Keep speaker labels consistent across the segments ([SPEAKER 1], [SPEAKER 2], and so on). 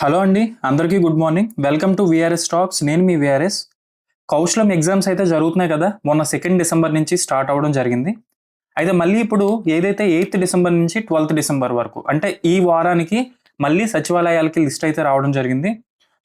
[SPEAKER 1] Hello అండి అందరికీ good morning welcome to VRS stocks నేను మీ విఆర్ఎస్ కౌశలం ఎగ్జామ్స్ అయితే జరుగుతున్నాయి కదా మొన్న సెకండ్ డిసెంబర్ నుంచి స్టార్ట్ అవ్వడం జరిగింది. అయితే మళ్ళీ ఇప్పుడు ఏదైతే ఎయిత్ డిసెంబర్ నుంచి ట్వెల్త్ డిసెంబర్ వరకు అంటే ఈ వారానికి మళ్ళీ సచివాలయాలకి లిస్ట్ అయితే రావడం జరిగింది.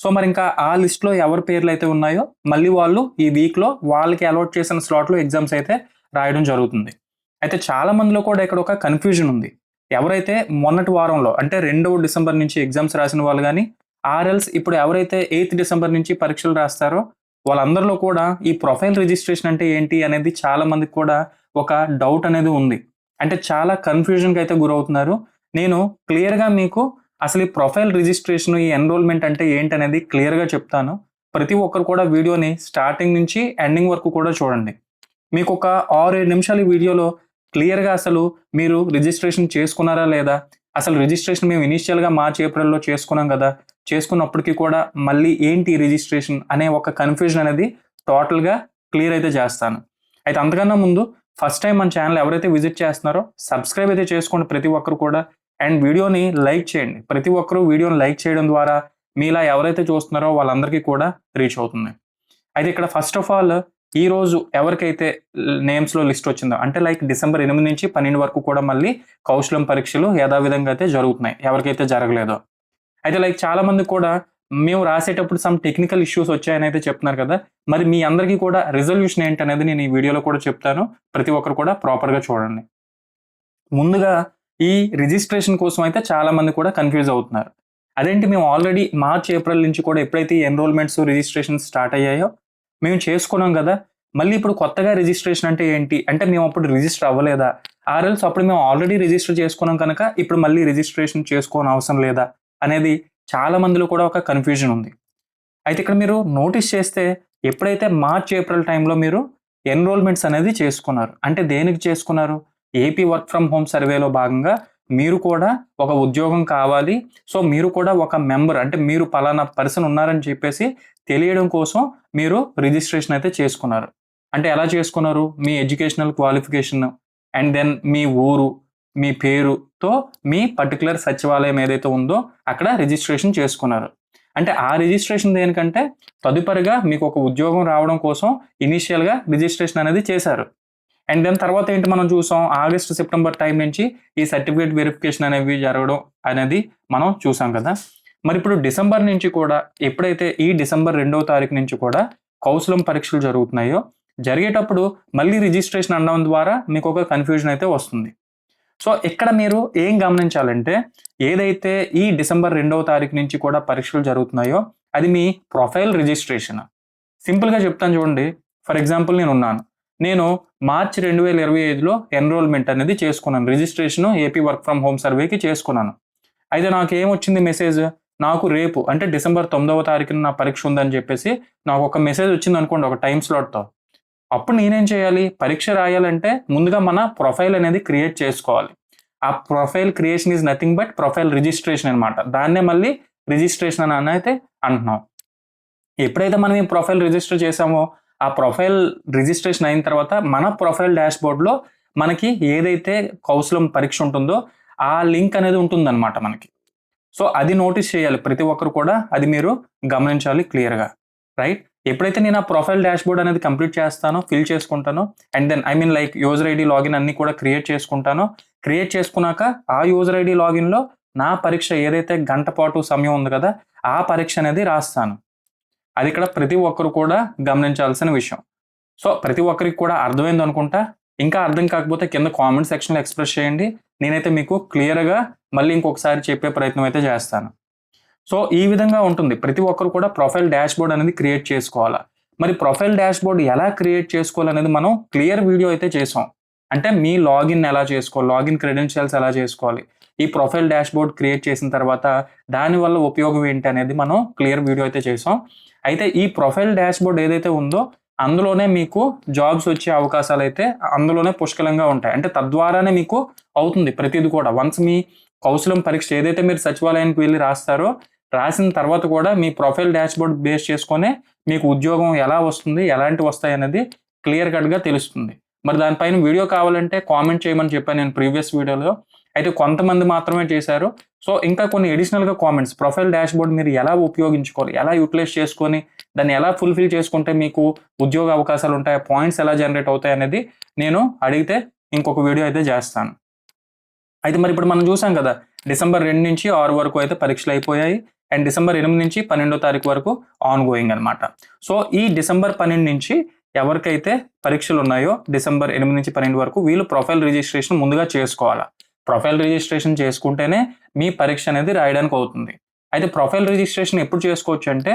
[SPEAKER 1] సో మరి ఇంకా ఆ లిస్ట్లో ఎవరి పేర్లు అయితే ఉన్నాయో మళ్ళీ వాళ్ళు ఈ వీక్లో వాళ్ళకి అలౌట్ చేసిన స్లాట్లో ఎగ్జామ్స్ అయితే రాయడం జరుగుతుంది. అయితే చాలా మందిలో కూడా ఇక్కడ ఒక కన్ఫ్యూజన్ ఉంది. ఎవరైతే మొన్నటి వారంలో అంటే రెండవ డిసెంబర్ నుంచి ఎగ్జామ్స్ రాసిన వాళ్ళు కానీ ఆర్ఎల్స్ ఇప్పుడు ఎవరైతే ఎయిత్ డిసెంబర్ నుంచి పరీక్షలు రాస్తారో వాళ్ళందరిలో కూడా ఈ ప్రొఫైల్ రిజిస్ట్రేషన్ అంటే ఏంటి అనేది చాలా మందికి కూడా ఒక డౌట్ అనేది ఉంది. అంటే చాలా కన్ఫ్యూజన్కి అయితే గురవుతున్నారు. నేను క్లియర్గా మీకు అసలు ఈ ప్రొఫైల్ రిజిస్ట్రేషన్ ఈ ఎన్రోల్మెంట్ అంటే ఏంటి అనేది క్లియర్గా చెప్తాను. ప్రతి ఒక్కరు కూడా వీడియోని స్టార్టింగ్ నుంచి ఎండింగ్ వరకు కూడా చూడండి. మీకు ఒక ఆరు ఏడు నిమిషాలు ఈ వీడియోలో క్లియర్గా అసలు మీరు రిజిస్ట్రేషన్ చేసుకున్నారా లేదా? అసలు రిజిస్ట్రేషన్ మేము ఇనీషియల్గా మార్చ్ ఏప్రిల్లో చేసుకున్నాం కదా? చేసుకున్నప్పటికీ కూడా మళ్ళీ ఏంటి రిజిస్ట్రేషన్ అనే ఒక కన్ఫ్యూజన్ అనేది టోటల్గా క్లియర్ అయితే చేస్తాను. అయితే అంతకన్నా ముందు ఫస్ట్ టైం మన ఛానల్ ఎవరైతే విజిట్ చేస్తున్నారో సబ్స్క్రైబ్ అయితే చేసుకోండి ప్రతి ఒక్కరు కూడా. అండ్ వీడియోని లైక్ చేయండి. ప్రతి ఒక్కరూ వీడియోని లైక్ చేయడం ద్వారా మీలా ఎవరైతే చూస్తున్నారో వాళ్ళందరికీ కూడా రీచ్ అవుతుంది. అయితే ఇక్కడ ఫస్ట్ ఆఫ్ ఆల్ ఈ రోజు ఎవరికైతే నేమ్స్లో లిస్ట్ వచ్చిందో అంటే లైక్ డిసెంబర్ ఎనిమిది నుంచి పన్నెండు వరకు కూడా మళ్ళీ కౌశలం పరీక్షలు యథావిధంగా అయితే జరుగుతున్నాయి. ఎవరికైతే జరగలేదో. అయితే లైక్ చాలామంది కూడా మేము రాసేటప్పుడు సమ్ టెక్నికల్ ఇష్యూస్ వచ్చాయని అయితే చెప్తున్నారు కదా. మరి మీ అందరికీ కూడా రిజల్యూషన్ ఏంటి అనేది నేను ఈ వీడియోలో కూడా చెప్తాను. ప్రతి ఒక్కరు కూడా ప్రాపర్గా చూడండి. ముందుగా ఈ రిజిస్ట్రేషన్ కోసం అయితే చాలా మంది కూడా కన్ఫ్యూజ్ అవుతున్నారు. అదేంటి మేము ఆల్రెడీ మార్చ్ ఏప్రిల్ నుంచి కూడా ఎప్పుడైతే ఎన్రోల్మెంట్స్ రిజిస్ట్రేషన్ స్టార్ట్ అయ్యాయో మేము చేసుకున్నాం కదా. మళ్ళీ ఇప్పుడు కొత్తగా రిజిస్ట్రేషన్ అంటే ఏంటి? అంటే మేము అప్పుడు రిజిస్టర్ అవ్వలేదా? ఆర్ఎల్స్ అప్పుడు మేము ఆల్రెడీ రిజిస్టర్ చేసుకున్నాం కనుక ఇప్పుడు మళ్ళీ రిజిస్ట్రేషన్ చేసుకోని అవసరం లేదా? అనేది చాలా మందిలో కూడా ఒక కన్ఫ్యూజన్ ఉంది. అయితే ఇక్కడ మీరు నోటీస్ చేస్తే ఎప్పుడైతే మార్చ్ ఏప్రిల్ టైంలో మీరు ఎన్రోల్మెంట్స్ అనేది చేసుకున్నారు? అంటే దేనికి చేసుకున్నారు? ఏపీ వర్క్ ఫ్రమ్ హోమ్ సర్వేలో భాగంగా మీరు కూడా ఒక ఉద్యోగం కావాలి. సో మీరు కూడా ఒక మెంబర్ అంటే మీరు పలానా పర్సన్ ఉన్నారని చెప్పేసి తెలియడం కోసం మీరు రిజిస్ట్రేషన్ అయితే చేసుకున్నారు. అంటే ఎలా చేసుకున్నారు? మీ ఎడ్యుకేషనల్ క్వాలిఫికేషన్ అండ్ దెన్ మీ ఊరు మీ పేరుతో మీ పర్టికులర్ సచివాలయం ఏదైతే ఉందో అక్కడ రిజిస్ట్రేషన్ చేసుకున్నారు. అంటే ఆ రిజిస్ట్రేషన్ దేనికంటే తదుపరిగా మీకు ఒక ఉద్యోగం రావడం కోసం ఇనీషియల్గా రిజిస్ట్రేషన్ అనేది చేశారు. అండ్ దెన్ తర్వాత ఏంటి మనం చూసాం? ఆగస్ట్ సెప్టెంబర్ టైం నుంచి ఈ సర్టిఫికేట్ వెరిఫికేషన్ అనేవి జరగడం అనేది మనం చూసాం కదా. మరి ఇప్పుడు డిసెంబర్ నుంచి కూడా ఎప్పుడైతే ఈ డిసెంబర్ రెండవ తారీఖు నుంచి కూడా కౌశలం పరీక్షలు జరుగుతున్నాయో జరిగేటప్పుడు మళ్ళీ రిజిస్ట్రేషన్ అనడం ద్వారా మీకు ఒక కన్ఫ్యూజన్ అయితే వస్తుంది. సో ఇక్కడ మీరు ఏం గమనించాలంటే ఏదైతే ఈ డిసెంబర్ రెండవ తారీఖు నుంచి కూడా పరీక్షలు జరుగుతున్నాయో అది మీ ప్రొఫైల్ రిజిస్ట్రేషన్. సింపుల్గా చెప్తాను చూడండి. ఫర్ ఎగ్జాంపుల్ నేను ఉన్నాను. నేను మార్చ్ రెండు వేల ఇరవై ఐదులో ఎన్రోల్మెంట్ అనేది చేసుకున్నాను. Registration AP work from home సర్వేకి చేసుకున్నాను. అయితే నాకు ఏమొచ్చింది మెసేజ్? నాకు రేపు అంటే డిసెంబర్ తొమ్మిదవ తారీఖున నా పరీక్ష ఉందని చెప్పేసి నాకు ఒక మెసేజ్ వచ్చింది అనుకోండి ఒక టైం స్లాట్తో. అప్పుడు నేనేం చేయాలి? పరీక్ష రాయాలంటే ముందుగా మన ప్రొఫైల్ అనేది క్రియేట్ చేసుకోవాలి. ఆ profile creation is nothing but profile registration అనమాట దాన్నే మళ్ళీ రిజిస్ట్రేషన్ అని అయితే అంటున్నాం. ఎప్పుడైతే మనం ఈ ప్రొఫైల్ రిజిస్టర్ చేసామో ఆ ప్రొఫైల్ రిజిస్ట్రేషన్ అయిన తర్వాత మన ప్రొఫైల్ డాష్ బోర్డ్లో మనకి ఏదైతే కౌశలం పరీక్ష ఉంటుందో ఆ లింక్ అనేది ఉంటుందన్నమాట మనకి. సో అది నోటీస్ చేయాలి. ప్రతి ఒక్కరు కూడా అది మీరు గమనించాలి క్లియర్గా. రైట్? ఎప్పుడైతే నేను ఆ ప్రొఫైల్ డాష్ బోర్డ్ అనేది కంప్లీట్ చేస్తానో fill చేసుకుంటానో and then I mean like user ID login అన్ని కూడా క్రియేట్ చేసుకుంటానో క్రియేట్ చేసుకున్నాక ఆ యూజర్ ఐడి లాగిన్లో నా పరీక్ష ఏదైతే గంట పాటు సమయం ఉంది కదా ఆ పరీక్ష అనేది రాస్తాను. అది ఇక్కడ ప్రతి ఒక్కరు కూడా గమనించాల్సిన విషయం. సో ప్రతి ఒక్కరికి కూడా అర్థమైంది అనుకుంటా ఇంకా అర్థం కాకపోతే కింద కామెంట్ సెక్షన్లో ఎక్స్ప్రెస్ చేయండి. నేనైతే మీకు క్లియర్గా మళ్ళీ ఇంకొకసారి చెప్పే ప్రయత్నం అయితే చేస్తాను. సో ఈ విధంగా ఉంటుంది. ప్రతి ఒక్కరు కూడా ప్రొఫైల్ డాష్బోర్డ్ అనేది క్రియేట్ చేసుకోవాలా? మరి ప్రొఫైల్ డాష్బోర్డ్ ఎలా క్రియేట్ చేసుకోవాలనేది మనం క్లియర్ వీడియో అయితే చేసాం. అంటే మీ లాగిన్ ఎలా చేసుకోవాలి? లాగిన్ క్రెడెన్షియల్స్ ఎలా చేసుకోవాలి? ఈ ప్రొఫైల్ డాష్బోర్డ్ క్రియేట్ చేసిన తర్వాత దానివల్ల ఉపయోగం ఏంటి అనేది మనం క్లియర్ వీడియో అయితే చేసాం. అయితే ఈ ప్రొఫైల్ డాష్బోర్డ్ ఏదైతే ఉందో అందులోనే మీకు జాబ్స్ వచ్చే అవకాశాలు అయితే అందులోనే పుష్కలంగా ఉంటాయి. అంటే తద్వారానే మీకు అవుతుంది ప్రతిది కూడా. వన్స్ మీ కౌశలం పరీక్ష ఏదైతే మీరు సచివాలయానికి వెళ్ళి రాస్తారో రాసిన తర్వాత కూడా మీ ప్రొఫైల్ డాష్బోర్డ్ బేస్ చేసుకొని మీకు ఉద్యోగం ఎలా వస్తుంది ఎలాంటి వస్తాయి అనేది క్లియర్ కట్గా తెలుస్తుంది. మరి దానిపైన వీడియో కావాలంటే కామెంట్ చేయమని చెప్పాను నేను ప్రీవియస్ వీడియోలో. అయితే కొంతమంది మాత్రమే చేశారు. సో ఇంకా కొన్ని అడిషనల్గా కామెంట్స్. ప్రొఫైల్ డాష్బోర్డ్ మీరు ఎలా ఉపయోగించుకోవాలి ఎలా యూటిలైజ్ చేసుకొని దాన్ని ఎలా ఫుల్ఫిల్ చేసుకుంటే మీకు ఉద్యోగ అవకాశాలు ఉంటాయి పాయింట్స్ ఎలా జనరేట్ అవుతాయి అనేది నేను అడిగితే ఇంకొక వీడియో అయితే చేస్తాను. అయితే మరి ఇప్పుడు మనం చూసాం కదా డిసెంబర్ రెండు నుంచి ఆరు వరకు అయితే పరీక్షలు అయిపోయాయి. అండ్ డిసెంబర్ ఎనిమిది నుంచి పన్నెండో తారీఖు వరకు ఆన్ గోయింగ్ అనమాట సో ఈ డిసెంబర్ పన్నెండు నుంచి ఎవరికైతే పరీక్షలు ఉన్నాయో డిసెంబర్ ఎనిమిది నుంచి పన్నెండు వరకు వీళ్ళు ప్రొఫైల్ రిజిస్ట్రేషన్ ముందుగా చేసుకోవాలా? ప్రొఫైల్ రిజిస్ట్రేషన్ చేసుకుంటేనే మీ పరీక్ష అనేది రాయడానికి అవుతుంది. అయితే ప్రొఫైల్ రిజిస్ట్రేషన్ ఎప్పుడు చేసుకోవచ్చు అంటే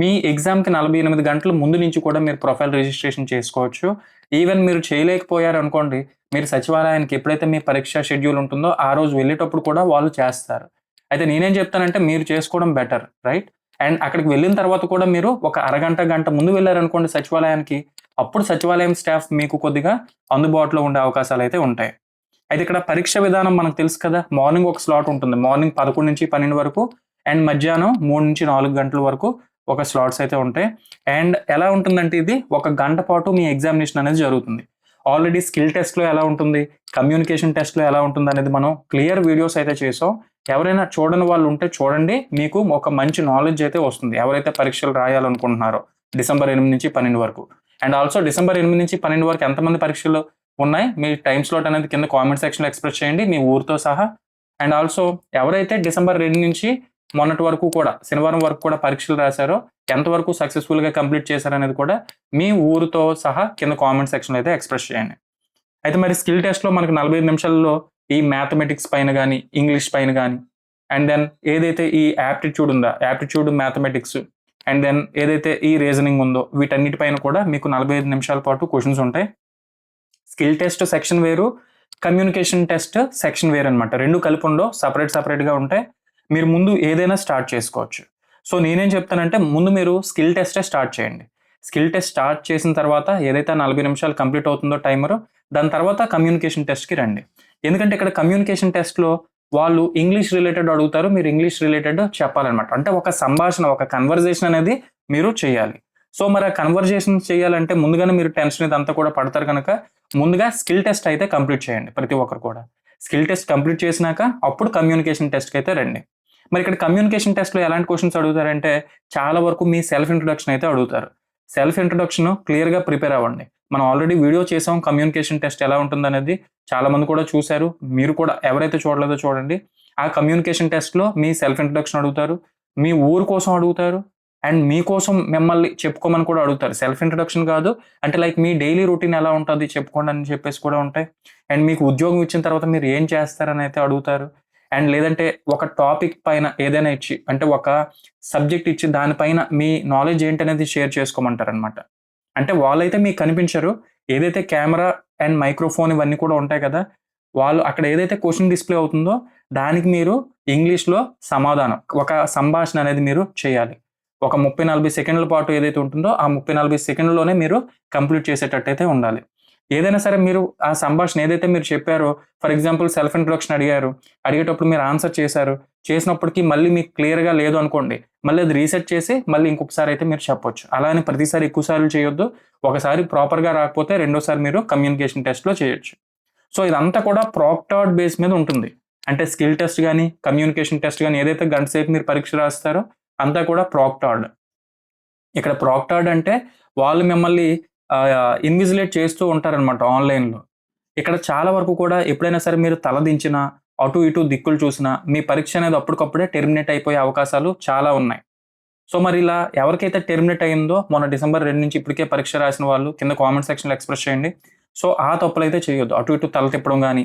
[SPEAKER 1] మీ ఎగ్జామ్కి నలభై ఎనిమిది గంటల ముందు నుంచి కూడా మీరు ప్రొఫైల్ రిజిస్ట్రేషన్ చేసుకోవచ్చు. ఈవెన్ మీరు చేయలేకపోయారు అనుకోండి మీరు సచివాలయానికి ఎప్పుడైతే మీ పరీక్ష షెడ్యూల్ ఉంటుందో ఆ రోజు వెళ్ళేటప్పుడు కూడా వాళ్ళు చేస్తారు. అయితే నేనేం చెప్తానంటే మీరు చేసుకోవడం బెటర్ రైట్ అండ్ అక్కడికి వెళ్ళిన తర్వాత కూడా మీరు ఒక అరగంట గంట ముందు వెళ్ళారనుకోండి సచివాలయానికి అప్పుడు సచివాలయం స్టాఫ్ మీకు కొద్దిగా అందుబాటులో ఉండే అవకాశాలు అయితే ఉంటాయి. అయితే ఇక్కడ పరీక్ష విధానం మనకు తెలుసు కదా మార్నింగ్ ఒక స్లాట్ ఉంటుంది. మార్నింగ్ పదకొండు నుంచి పన్నెండు వరకు అండ్ మధ్యాహ్నం మూడు నుంచి నాలుగు గంటల వరకు ఒక స్లాట్స్ అయితే ఉంటాయి. అండ్ ఎలా ఉంటుందంటే ఇది ఒక గంట పాటు మీ ఎగ్జామినేషన్ అనేది జరుగుతుంది. ఆల్రెడీ స్కిల్ టెస్ట్లో ఎలా ఉంటుంది? కమ్యూనికేషన్ టెస్ట్లో ఎలా ఉంటుంది అనేది మనం క్లియర్ వీడియోస్ అయితే చేసాం. ఎవరైనా చూడని వాళ్ళు ఉంటే చూడండి. మీకు ఒక మంచి నాలెడ్జ్ అయితే వస్తుంది. ఎవరైతే పరీక్షలు రాయాలనుకుంటున్నారో డిసెంబర్ ఎనిమిది నుంచి పన్నెండు వరకు. అండ్ ఆల్సో డిసెంబర్ ఎనిమిది నుంచి పన్నెండు వరకు ఎంతమంది పరీక్షలు ఉన్నాయి? మీ టైం స్లాట్ అనేది కింద కామెంట్ సెక్షన్లో ఎక్స్ప్రెస్ చేయండి. మీ ఊరితో సహా. అండ్ ఆల్సో ఎవరైతే డిసెంబర్ రెండు నుంచి మొన్నటి వరకు కూడా శనివారం వరకు కూడా పరీక్షలు రాశారో ఎంతవరకు సక్సెస్ఫుల్గా కంప్లీట్ చేశారనేది కూడా మీ ఊరితో సహా కింద కామెంట్ సెక్షన్లో అయితే ఎక్స్ప్రెస్ చేయండి. అయితే మరి స్కిల్ టెస్ట్లో మనకు నలభై ఐదు నిమిషాల్లో ఈ మ్యాథమెటిక్స్ పైన కానీ ఇంగ్లీష్ పైన కానీ అండ్ దెన్ ఏదైతే ఈ యాప్టిట్యూడ్ ఉందా యాప్టిట్యూడ్ మ్యాథమెటిక్స్ అండ్ దెన్ ఏదైతే ఈ రీజనింగ్ ఉందో వీటన్నిటిపైన కూడా మీకు నలభై ఐదు నిమిషాల పాటు క్వశ్చన్స్ ఉంటాయి. స్కిల్ టెస్ట్ సెక్షన్ వేరు కమ్యూనికేషన్ టెస్ట్ సెక్షన్ వేరు అనమాట రెండు కలిపి ఉండో సపరేట్ సపరేట్గా ఉంటాయి. మీరు ముందు ఏదైనా స్టార్ట్ చేసుకోవచ్చు. సో నేనేం చెప్తానంటే ముందు మీరు స్కిల్ టెస్టే స్టార్ట్ చేయండి. స్కిల్ టెస్ట్ స్టార్ట్ చేసిన తర్వాత ఏదైతే నలభై నిమిషాలు కంప్లీట్ అవుతుందో టైమర్ దాని తర్వాత కమ్యూనికేషన్ టెస్ట్కి రండి. ఎందుకంటే ఇక్కడ కమ్యూనికేషన్ టెస్ట్లో వాళ్ళు ఇంగ్లీష్ రిలేటెడ్ అడుగుతారు మీరు ఇంగ్లీష్ రిలేటెడ్ చెప్పాలన్నమాట. అంటే ఒక సంభాషణ ఒక కన్వర్జేషన్ అనేది మీరు చేయాలి. సో మరి ఆ కన్వర్జేషన్ చేయాలంటే ముందుగానే మీరు టెన్షన్ ఇదంతా కూడా పడతారు కనుక ముందుగా స్కిల్ టెస్ట్ అయితే కంప్లీట్ చేయండి ప్రతి ఒక్కరు కూడా. స్కిల్ టెస్ట్ కంప్లీట్ చేసినాక అప్పుడు కమ్యూనికేషన్ టెస్ట్కి అయితే రండి. మరి ఇక్కడ కమ్యూనికేషన్ టెస్ట్లో ఎలాంటి క్వశ్చన్స్ అడుగుతారంటే చాలా వరకు మీ సెల్ఫ్ ఇంట్రొడక్షన్ అయితే అడుగుతారు. సెల్ఫ్ ఇంట్రొడక్షన్ క్లియర్గా ప్రిపేర్ అవ్వండి. మనం ఆల్రెడీ వీడియో చేసాం కమ్యూనికేషన్ టెస్ట్ ఎలా ఉంటుంది అనేది చాలామంది కూడా చూశారు. మీరు కూడా ఎవరైతే చూడలేదో చూడండి. ఆ కమ్యూనికేషన్ టెస్ట్లో మీ సెల్ఫ్ ఇంట్రొడక్షన్ అడుగుతారు. మీ ఊరు కోసం అడుగుతారు. అండ్ మీకోసం మిమ్మల్ని చెప్పుకోమని కూడా అడుగుతారు. సెల్ఫ్ ఇంట్రొడక్షన్ కాదు. అంటే లైక్ మీ డైలీ రొటీన్ ఎలా ఉంటుంది చెప్పుకోండి అని చెప్పేసి కూడా ఉంటాయి. అండ్ మీకు ఉద్యోగం ఇచ్చిన తర్వాత మీరు ఏం చేస్తారని అయితే అడుగుతారు. అండ్ లేదంటే ఒక టాపిక్ పైన ఏదైనా ఇచ్చి అంటే ఒక సబ్జెక్ట్ ఇచ్చి దానిపైన మీ నాలెడ్జ్ ఏంటనేది షేర్ చేసుకోమంటారనమాట అంటే వాళ్ళైతే మీకు కనిపించరు. ఏదైతే కెమెరా అండ్ మైక్రోఫోన్ ఇవన్నీ కూడా ఉంటాయి కదా వాళ్ళు అక్కడ ఏదైతే క్వశ్చన్ డిస్ప్లే అవుతుందో దానికి మీరు ఇంగ్లీష్లో సమాధానం ఒక సంభాషణ అనేది మీరు చేయాలి. ఒక ముప్పై నలభై సెకండ్ల పాటు ఏదైతే ఉంటుందో ఆ ముప్పై నలభై సెకండ్లోనే మీరు కంప్లీట్ చేసేటట్టయితే ఉండాలి. ఏదైనా సరే మీరు ఆ సంభాషణ ఏదైతే మీరు చెప్పారో ఫర్ ఎగ్జాంపుల్ సెల్ఫ్ ఇంట్రొడక్షన్ అడిగారు అడిగేటప్పుడు మీరు ఆన్సర్ చేశారు చేసినప్పటికీ మళ్ళీ మీకు క్లియర్గా లేదు అనుకోండి మళ్ళీ అది రీసెట్ చేసి మళ్ళీ ఇంకొకసారి అయితే మీరు చెప్పొచ్చు. అలా అని ప్రతిసారి ఎక్కువసార్లు చేయొద్దు ఒకసారి ప్రాపర్గా రాకపోతే రెండోసారి మీరు కమ్యూనికేషన్ టెస్ట్లో చేయొచ్చు. సో ఇదంతా కూడా ప్రాక్టర్డ్ బేస్ మీద ఉంటుంది. అంటే స్కిల్ టెస్ట్ కానీ కమ్యూనికేషన్ టెస్ట్ కానీ ఏదైతే గంట సేపు మీరు పరీక్ష రాస్తారో అంతా కూడా ప్రాక్టార్డ్ ఇక్కడ ప్రాక్టార్డ్ అంటే వాళ్ళు మిమ్మల్ని ఇన్విజిలేట్ చేస్తూ ఉంటారనమాట ఆన్లైన్లో. ఇక్కడ చాలా వరకు కూడా ఎప్పుడైనా సరే మీరు తలదించినా అటు ఇటు దిక్కులు చూసినా మీ పరీక్ష అనేది అప్పటికప్పుడే టెర్మినేట్ అయిపోయే అవకాశాలు చాలా ఉన్నాయి. సో మరి ఇలా ఎవరికైతే టెర్మినేట్ అయిందో మొన్న డిసెంబర్ రెండు నుంచి ఇప్పటికే పరీక్ష రాసిన వాళ్ళు కింద కామెంట్ సెక్షన్లో ఎక్స్ప్రెస్ చేయండి. సో ఆ తప్పులు అయితే చేయొద్దు. అటు ఇటు తల తిప్పడం కానీ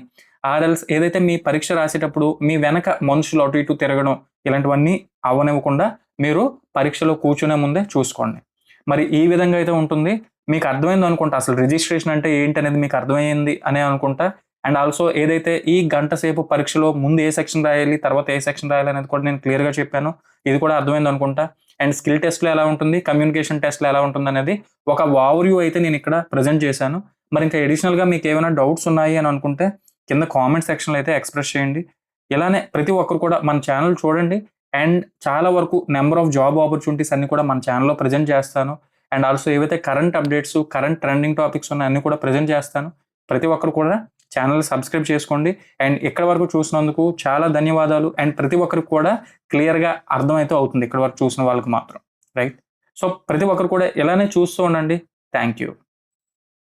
[SPEAKER 1] ఆర్ఎల్స్ ఏదైతే మీ పరీక్ష రాసేటప్పుడు మీ వెనక మనుషులు అటు ఇటు తిరగడం ఇలాంటివన్నీ అవనివ్వకుండా మీరు పరీక్షలో కూర్చునే ముందే చూసుకోండి. మరి ఈ విధంగా అయితే ఉంటుంది. మీకు అర్థమైంది అనుకుంటా. అసలు రిజిస్ట్రేషన్ అంటే ఏంటి అనేది మీకు అర్థమైంది అనే అనుకుంటా. అండ్ ఆల్సో ఏదైతే ఈ గంట సేపు పరీక్షలో ముందు ఏ సెక్షన్ రాయాలి తర్వాత ఏ సెక్షన్ రాయాలి అనేది కూడా నేను క్లియర్గా చెప్పాను. ఇది కూడా అర్థమైంది అనుకుంటా. అండ్ స్కిల్ టెస్ట్లో ఎలా ఉంటుంది కమ్యూనికేషన్ టెస్ట్లో ఎలా ఉంటుంది అనేది ఒక వావర్యూ అయితే నేను ఇక్కడ ప్రజెంట్ చేశాను. మరి ఇంకా అడిషనల్గా మీకు ఏమైనా డౌట్స్ ఉన్నాయి అని అనుకుంటే కింద కామెంట్ సెక్షన్లో అయితే ఎక్స్ప్రెస్ చేయండి. ఇలానే ప్రతి ఒక్కరు కూడా మన ఛానల్ చూడండి. అండ్ చాలా వరకు నెంబర్ ఆఫ్ జాబ్ ఆపర్చునిటీస్ అన్ని కూడా మన ఛానల్లో ప్రజెంట్ చేస్తాను. అండ్ ఆల్సో ఏవైతే current updates current trending topics ఉన్నాయో అన్ని కూడా ప్రజెంట్ చేస్తాను. ప్రతి ఒక్కరు కూడా ఛానల్ సబ్స్క్రైబ్ చేసుకోండి. అండ్ ఇక్కడ వరకు చూసినందుకు చాలా ధన్యవాదాలు. అండ్ ప్రతి ఒక్కరికి కూడా క్లియర్గా అర్థమైతే అవుతుంది ఇక్కడ వరకు చూసిన వాళ్ళకి మాత్రం. రైట్ సో ప్రతి ఒక్కరు కూడా ఇలానే చూస్తూ ఉండండి. Thank you